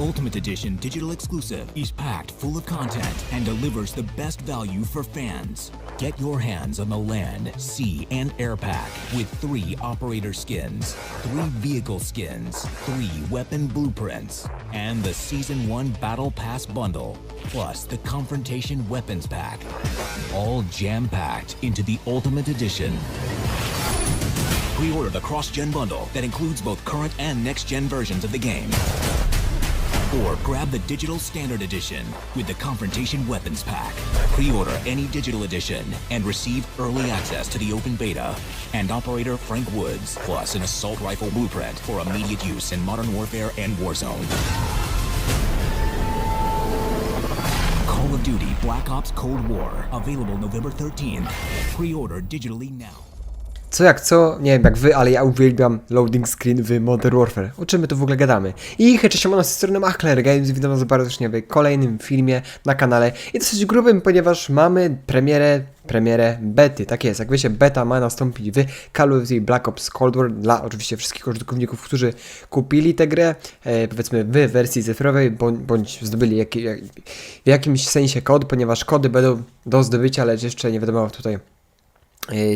Ultimate Edition digital exclusive is packed full of content and delivers the best value for fans. Get your hands on the land, sea, and air pack with three operator skins, three vehicle skins, three weapon blueprints, and the Season 1 Battle Pass bundle, plus the Confrontation Weapons Pack. All jam packed into the Ultimate Edition. Pre order the cross gen bundle that includes both current and next gen versions of the game. Or grab the digital standard edition with the Confrontation Weapons Pack. Pre order any digital edition and receive early access to the open beta and operator Frank Woods, plus an assault rifle blueprint for immediate use in Modern Warfare and Warzone. Call of Duty Black Ops Cold War, available November 13th. Pre order digitally now. Co jak co, nie wiem jak wy, ale ja uwielbiam loading screen w Modern Warfare. O czym my tu w ogóle gadamy? I hej, cześć, z strony Machler Games, witam was bardzo w kolejnym filmie na kanale. I dosyć grubym, ponieważ mamy premierę, premierę bety. Tak jest, jak wiecie, beta ma nastąpić w Call of Duty Black Ops Cold War dla oczywiście wszystkich użytkowników, którzy kupili tę grę, e, powiedzmy w wersji cyfrowej, bądź, bądź zdobyli jak, jak, w jakimś sensie kod, ponieważ kody będą do zdobycia, lecz jeszcze nie wiadomo tutaj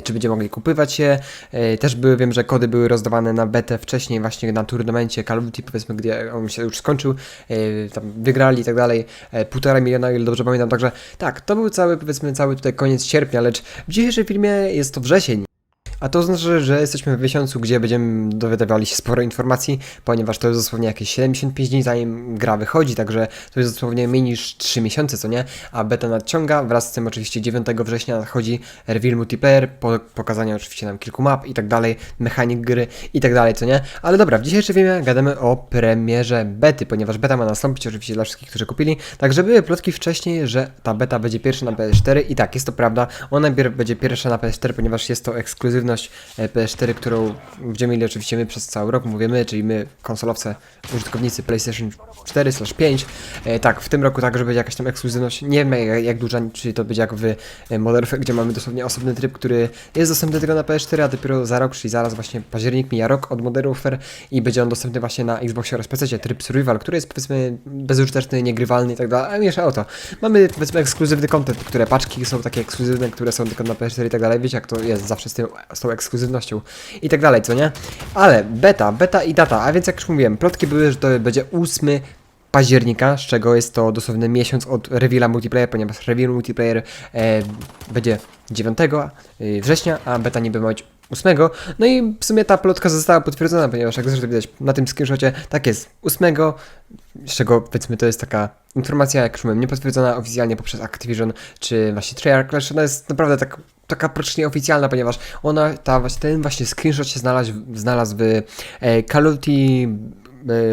czy będziemy mogli kupywać je. E, Też były, wiem, że kody były rozdawane na betę wcześniej właśnie na turnamencie Call of Duty, powiedzmy, gdzie on się już skończył, e, tam wygrali i tak dalej, e, półtora miliona, ile dobrze pamiętam, także tak, to był cały, powiedzmy, cały tutaj koniec sierpnia, lecz w dzisiejszym filmie jest to wrzesień. A to znaczy, że jesteśmy w miesiącu, gdzie będziemy dowiadywali się sporo informacji, ponieważ to jest dosłownie jakieś 75 dni zanim gra wychodzi, także to jest dosłownie mniej niż 3 miesiące, co nie? A beta nadciąga, wraz z tym oczywiście 9 września nadchodzi reveal multiplayer, po, pokazanie oczywiście nam kilku map i tak dalej, mechanik gry i tak dalej, co nie? Ale dobra, w dzisiejszym filmie gadamy o premierze bety, ponieważ beta ma nastąpić oczywiście dla wszystkich, którzy kupili, także były plotki wcześniej, że ta beta będzie pierwsza na PS4 i tak, jest to prawda, ona będzie pierwsza na PS4, ponieważ jest to ekskluzywność e, PS4, którą będziemy mieli oczywiście my przez cały rok, mówię my, czyli my, konsolowcy, użytkownicy PlayStation 4/5. E, tak, w tym roku także będzie jakaś tam ekskluzywność, nie wiem jak, duża, czy to będzie jak w e, Modern Warfare, gdzie mamy dosłownie osobny tryb, który jest dostępny tylko na PS4, a dopiero za rok, czyli zaraz właśnie październik mija rok od Modern Warfare i będzie on dostępny właśnie na Xboxie oraz PC, tryb Survival, który jest powiedzmy bezużyteczny, niegrywalny i tak dalej, ale mniejsza o to. Mamy powiedzmy ekskluzywny content, które paczki są takie ekskluzywne, które są tylko na PS4 i tak dalej, wiecie jak to jest zawsze z, tym, z tą ekskluzywnością i tak dalej, co nie? Ale beta, beta i data, a więc jak już mówiłem, plotki były, że to będzie 8 października, z czego jest to dosłowny miesiąc od reveala multiplayer, ponieważ reveal multiplayer e, będzie 9 e, września, a beta niby ma być 8. No i w sumie ta plotka została potwierdzona, ponieważ jak zresztą widać na tym screenshocie, tak jest, 8, z czego powiedzmy to jest taka informacja, jak już mówiłem, niepotwierdzona oficjalnie poprzez Activision czy właśnie Treyarch, lecz ona jest naprawdę tak taka praktycznie oficjalna, ponieważ ona, ta, ten właśnie screenshot się znalazł, znalazł w e, Call of Duty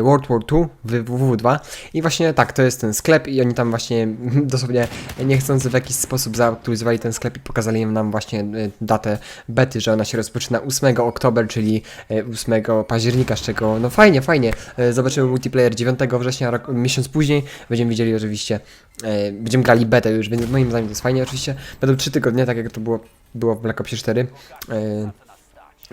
World War II w WW2 i właśnie tak, to jest ten sklep i oni tam właśnie dosłownie niechcący w jakiś sposób zaktualizowali ten sklep i pokazali nam właśnie e, datę bety, że ona się rozpoczyna 8 oktober, czyli e, 8 października, z czego no fajnie, fajnie, e, zobaczymy multiplayer 9 września, rok, miesiąc później, będziemy widzieli oczywiście, e, będziemy grali betę już, więc moim zdaniem to jest fajnie oczywiście, będą 3 tygodnie, tak jak to było, było w Black Opsie 4, e,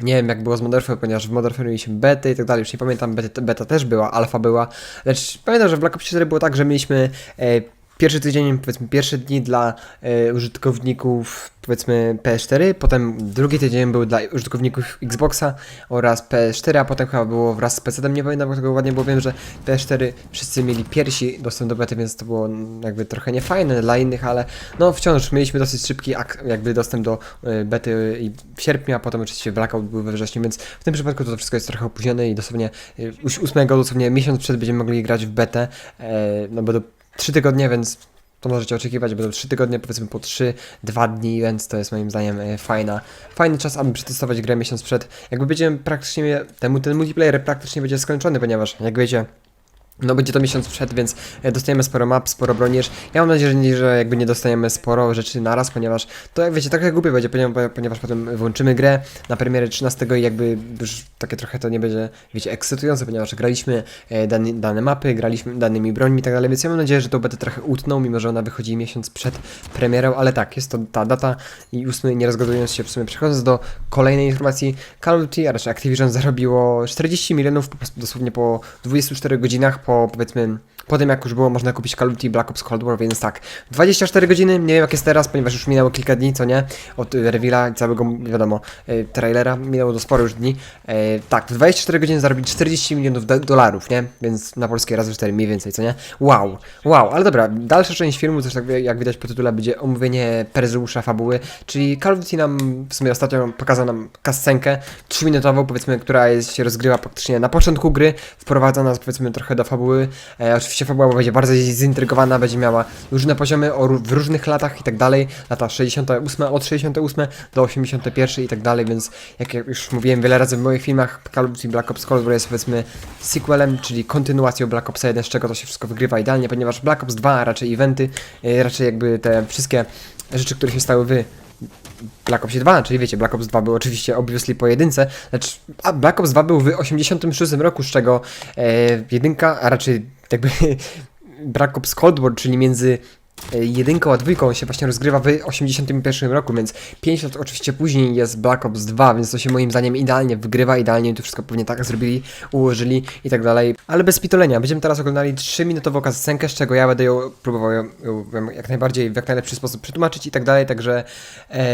nie wiem jak było z Modern Warfare, ponieważ w Modern Warfare mieliśmy bety i tak dalej, już nie pamiętam, beta, też była, alfa była, lecz pamiętam, że w Black Ops 4 było tak, że mieliśmy e, pierwszy tydzień, powiedzmy pierwsze dni dla e, użytkowników powiedzmy PS4, potem drugi tydzień był dla użytkowników Xboxa oraz PS4, a potem chyba było wraz z PC-em, nie pamiętam tego ładnie, bo wiem, że PS4 wszyscy mieli piersi dostęp do bety, więc to było jakby trochę niefajne dla innych, ale no wciąż mieliśmy dosyć szybki ak- jakby dostęp do e, bety i w sierpniu, a potem oczywiście Blackout był we wrześniu, więc w tym przypadku to wszystko jest trochę opóźnione i dosłownie e, już 8 dosłownie miesiąc przed będziemy mogli grać w betę, e, no będą 3 tygodnie, więc to możecie oczekiwać, będą 3 tygodnie, powiedzmy po 3-2 dni, więc to jest moim zdaniem e, fajna, fajny czas, aby przetestować grę miesiąc przed. Jakby będziemy praktycznie, temu ten multiplayer praktycznie będzie skończony, ponieważ jak wiecie, no będzie to miesiąc przed, więc e, dostajemy sporo map, sporo bronisz. Ja mam nadzieję, że, jakby nie dostajemy sporo rzeczy naraz, ponieważ to jak wiecie, trochę głupie będzie, ponieważ, potem włączymy grę na premierę 13 i jakby już takie trochę to nie będzie, wiecie, ekscytujące, ponieważ graliśmy e, dane, dane mapy, graliśmy danymi brońmi i tak dalej, więc ja mam nadzieję, że to będę trochę utnął, mimo że ona wychodzi miesiąc przed premierą, ale tak, jest to ta data i ósmy, nie rozgadując się w sumie, przechodząc do kolejnej informacji, Call of Duty, a raczej Activision zarobiło 40 milionów po prostu dosłownie po 24 godzinach po powiedzmy po tym jak już było można kupić Call of Duty Black Ops Cold War, więc tak, 24 godziny, nie wiem jak jest teraz, ponieważ już minęło kilka dni, co nie, od y, reveala i całego, wiadomo, y, trailera, minęło do sporo już dni, e, tak, w 24 godziny zarobić 40 milionów do, dolarów, nie, więc na polskie razy 4 mniej więcej, co nie, wow, wow, ale dobra, dalsza część filmu, też tak jak widać po tytule, będzie omówienie Perzeusza fabuły, czyli Call of Duty nam w sumie ostatnio pokazał nam kascenkę, 3-minutową, powiedzmy, która jest, się rozgrywa praktycznie na początku gry, wprowadza nas, powiedzmy, trochę do fabuły, e, oczywiście fabuła będzie bardzo zintrygowana, będzie miała różne poziomy o, w różnych latach i tak dalej, lata 68, od 68 do 81 i tak dalej, więc jak ja już mówiłem wiele razy w moich filmach, Call of Duty Black Ops Cold War jest powiedzmy sequelem, czyli kontynuacją Black Ops 1, z czego to się wszystko wygrywa idealnie, ponieważ Black Ops 2 raczej eventy, e, raczej jakby te wszystkie rzeczy, które się stały wy Black Ops 2, czyli wiecie, Black Ops 2 był oczywiście obviously po jedynce, lecz a Black Ops 2 był w 86 roku, z czego e, jedynka, a raczej jakby Cold War, czyli między jedynką a dwójką się właśnie rozgrywa w 81 roku, więc 5 lat oczywiście później jest Black Ops 2, więc to się moim zdaniem idealnie wygrywa, idealnie to wszystko pewnie tak zrobili, ułożyli i tak dalej. Ale bez pitolenia, będziemy teraz oglądali 3-minutową kascenkę, z czego ja będę ją próbował ją, ją jak najbardziej w jak najlepszy sposób przetłumaczyć i tak dalej, także e,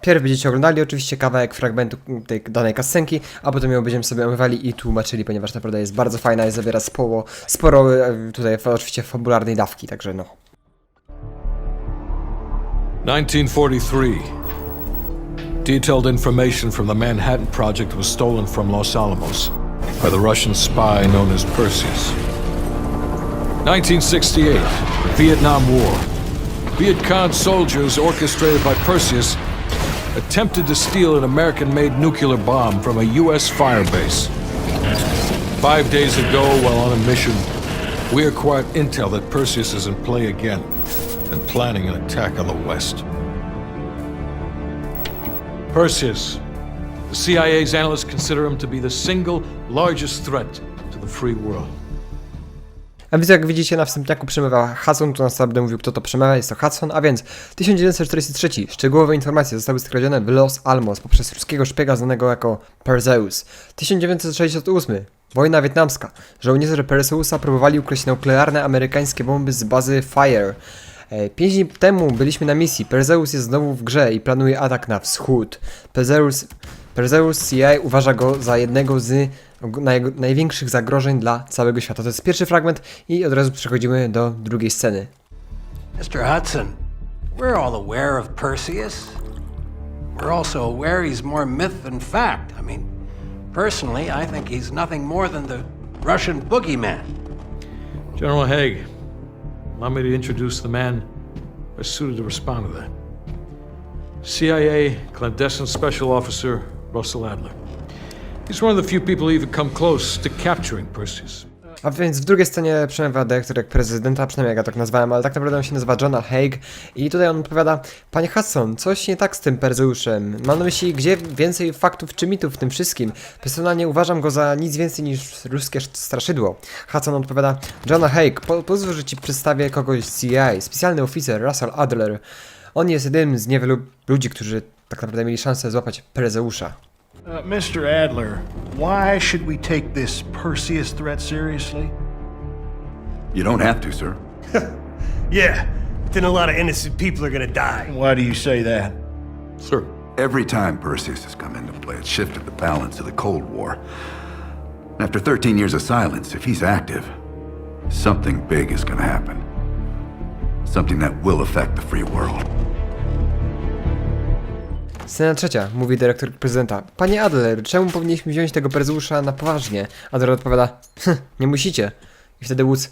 pierw będziecie oglądali oczywiście kawałek fragmentu tej danej kascenki, a potem ją będziemy sobie omywali i tłumaczyli, ponieważ naprawdę jest bardzo fajna i zawiera sporo, sporo e, tutaj oczywiście fabularnej dawki, także no. 1943. Detailed information from the Manhattan Project was stolen from Los Alamos by the Russian spy known as Perseus. 1968. The Vietnam War. Viet Cong soldiers, orchestrated by Perseus, attempted to steal an American made nuclear bomb from a U.S. firebase. Five days ago, while on a mission, we acquired intel that Perseus is in play again and planning an attack on the West. Perseus. The CIA's analysts consider him to be the single largest threat to the free world. A więc jak widzicie na wstępniaku przemywa Hudson, tu na stole będę mówił kto to przemawia, jest to Hudson, a więc 1943. Szczegółowe informacje zostały skradzione w Los Alamos poprzez ruskiego szpiega znanego jako Perseus. 1968. Wojna wietnamska. Żołnierze Perseusa próbowali ukraść nuklearne amerykańskie bomby z bazy Fire. E, Pięć dni temu byliśmy na misji. Perseus jest znowu w grze i planuje atak na wschód. Perseus, Perseus CIA uważa go za jednego z naj, największych zagrożeń dla całego świata. To jest pierwszy fragment i od razu przechodzimy do drugiej sceny. Mr. Hudson, we're all aware of Perseus. We're also aware he's more myth than fact. I mean, personally, I think he's nothing more than the Russian boogeyman. General Haig, allow me to introduce the man best suited to respond to that. CIA clandestine special officer Russell Adler. He's one of the few people who even come close to capturing Perseus. A więc w drugiej scenie przemawia dyrektor jak prezydenta, przynajmniej ja tak nazwałem, ale tak naprawdę on się nazywa Jonah Haig i tutaj on odpowiada Panie Hudson, coś nie tak z tym Perzeuszem. Mam na myśli, gdzie więcej faktów czy mitów w tym wszystkim. Personalnie uważam go za nic więcej niż ruskie straszydło. Hudson odpowiada Jonah Haig, po pozwól, że Ci przedstawię kogoś z CIA, specjalny oficer Russell Adler. On jest jednym z niewielu ludzi, którzy tak naprawdę mieli szansę złapać Perzeusza. Uh, Mr. Adler, why should we take this Perseus threat seriously? You don't have to, sir. Yeah, but then a lot of innocent people are gonna die. Why do you say that? Sir, Every time Perseus has come into play, it's shifted the balance of the Cold War. After 13 years of silence, if he's active, something big is going to happen. Something that will affect the free world. Scena trzecia, mówi dyrektor prezydenta. Panie Adler, czemu powinniśmy wziąć tego Perzeusza na poważnie? Adler odpowiada, "Hm, nie musicie. I wtedy Woods,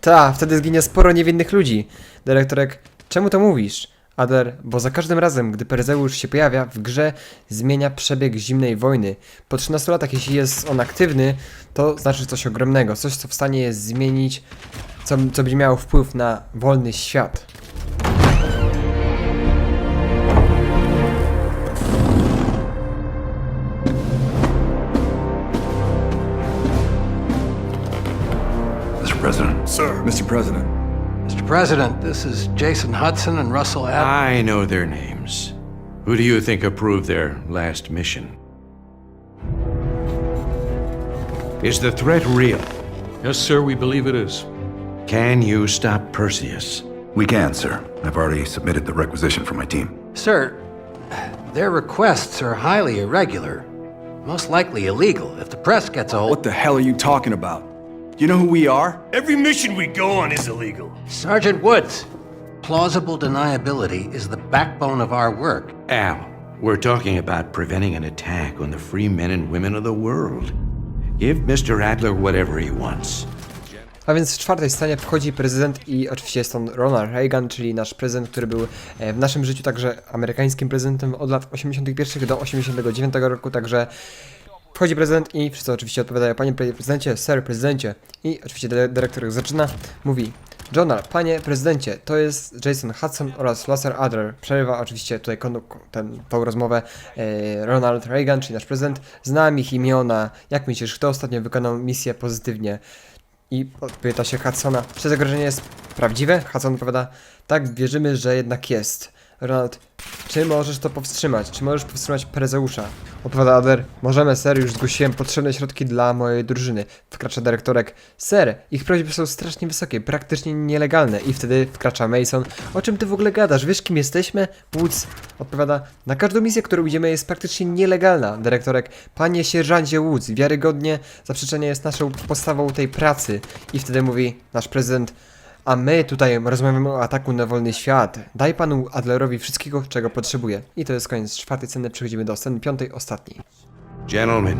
ta, wtedy zginie sporo niewinnych ludzi. Dyrektorek, czemu to mówisz? Adler, bo za każdym razem, gdy Perzeusz się pojawia w grze, zmienia przebieg zimnej wojny. Po 13 latach, jeśli jest on aktywny, to znaczy coś ogromnego, coś co w stanie jest zmienić, co, co będzie miało wpływ na wolny świat. Sir. Mr. President. Mr. President, this is Jason Hudson and Russell Adler. I know their names. Who do you think approved their last mission? Is the threat real? Yes, sir, we believe it is. Can you stop Perseus? We can, sir. I've already submitted the requisition for my team. Sir, their requests are highly irregular, most likely illegal. If the press gets a hold. What the hell are you talking about? You know who we are? Every mission we go on is illegal. Sergeant Woods, plausible deniability is the backbone of our work. Al, we're talking about preventing an attack on the free men and women of the world. Give Mr. Adler whatever he wants. A więc w czwartej scenie wchodzi prezydent i oczywiście jest on Ronald Reagan, czyli nasz prezydent, który był e, w naszym życiu także amerykańskim prezydentem od lat 81 do 89 roku, także wchodzi prezydent i wszyscy oczywiście odpowiadają, panie prezydencie, sir prezydencie i oczywiście dy- dyrektor zaczyna, mówi Jonah, panie prezydencie, to jest Jason Hudson oraz Lasser Adler. Przerywa oczywiście tutaj ten, tą rozmowę e, Ronald Reagan, czyli nasz prezydent. Znam ich imiona. Jak myślisz, kto ostatnio wykonał misję pozytywnie? I pyta się Hudsona, czy zagrożenie jest prawdziwe? Hudson odpowiada, tak, wierzymy, że jednak jest. Ronald, czy możesz to powstrzymać? Czy możesz powstrzymać Prezeusza? Odpowiada Adler, możemy, ser, już zgłosiłem potrzebne środki dla mojej drużyny. Wkracza dyrektorek, ser, ich prośby są strasznie wysokie, praktycznie nielegalne. I wtedy wkracza Mason, o czym ty w ogóle gadasz? Wiesz kim jesteśmy? Woods odpowiada, na każdą misję, którą idziemy jest praktycznie nielegalna. Dyrektorek, panie sierżancie Woods, wiarygodnie zaprzeczenie jest naszą podstawą tej pracy. I wtedy mówi nasz prezydent, a my tutaj rozmawiamy o ataku na wolny świat. Daj panu Adlerowi wszystkiego, czego potrzebuje. I to jest koniec czwartej sceny. Przechodzimy do sceny piątej, ostatniej. Gentlemen,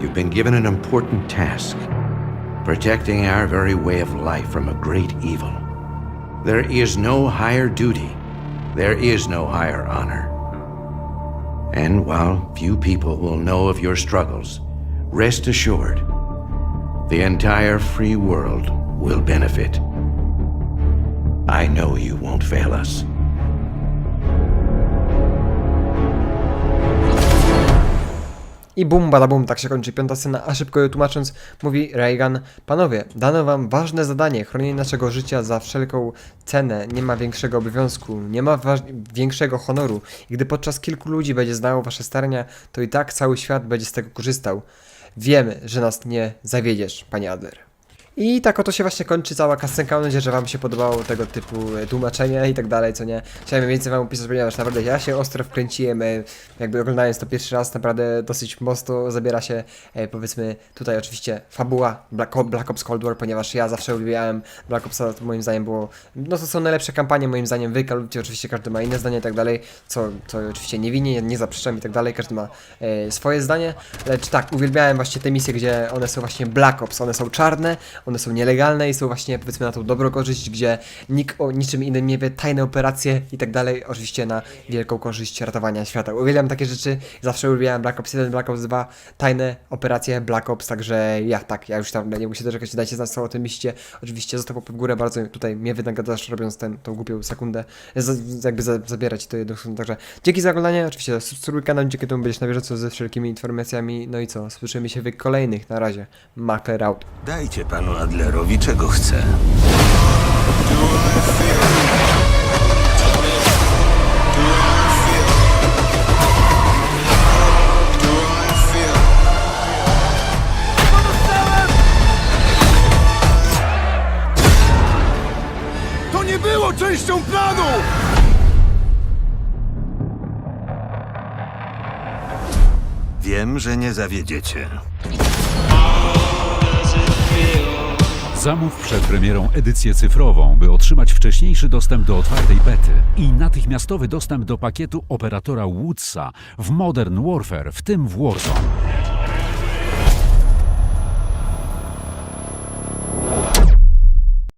you've been given an important task protecting our very way of life from a great evil. There is no higher duty, there is no higher honor. And while few people will know of your struggles, rest assured the entire free world will benefit. I know you won't fail us. I bum, bada bum, tak się kończy piąta scena, a szybko ją tłumacząc, mówi Reagan, panowie, dano wam ważne zadanie, chronienie naszego życia za wszelką cenę, nie ma większego obowiązku, nie ma większego honoru. I gdy podczas kilku ludzi będzie znało wasze starania, to i tak cały świat będzie z tego korzystał. Wiemy, że nas nie zawiedziesz, panie Adler. I tak oto się właśnie kończy cała kasenka. Mam nadzieję, że Wam się podobało tego typu e, tłumaczenie i tak dalej, co nie. Chciałem więcej Wam opisać, ponieważ naprawdę ja się ostro wkręciłem, e, jakby oglądając to pierwszy raz, naprawdę dosyć mocno zabiera się, e, powiedzmy, tutaj oczywiście fabuła Black, Ops Cold War, ponieważ ja zawsze uwielbiałem Black Opsa, to moim zdaniem było, no to są najlepsze kampanie, moim zdaniem, wy oczywiście każdy ma inne zdanie i tak dalej, co, co oczywiście nie winię, nie zaprzeczam i tak dalej, każdy ma swoje zdanie, lecz tak, uwielbiałem właśnie te misje, gdzie one są właśnie Black Ops, one są czarne, one są nielegalne i są właśnie powiedzmy na tą dobrą korzyść, gdzie nikt o niczym innym nie wie, tajne operacje i tak dalej, oczywiście na wielką korzyść ratowania świata. Uwielbiam takie rzeczy, zawsze uwielbiałem Black Ops 1, Black Ops 2, tajne operacje Black Ops, także ja tak, ja już tam nie mogę się doczekać, dajcie znać co o tym myślicie, oczywiście zostaw w górę, bardzo tutaj mnie wynagradzasz robiąc ten, tą głupią sekundę, z, jakby za, zabierać to sekundę, także dzięki za oglądanie, oczywiście subskrybuj kanał, dzięki temu będziesz na bieżąco ze wszelkimi informacjami, no i co, słyszymy się w kolejnych, na razie, Makler out. Dajcie panu Adlerowi czego chce. To nie było częścią planu! Wiem, że nie zawiedziecie. Zamów przed premierą edycję cyfrową, by otrzymać wcześniejszy dostęp do otwartej bety i natychmiastowy dostęp do pakietu operatora Woodsa w Modern Warfare, w tym w Warzone.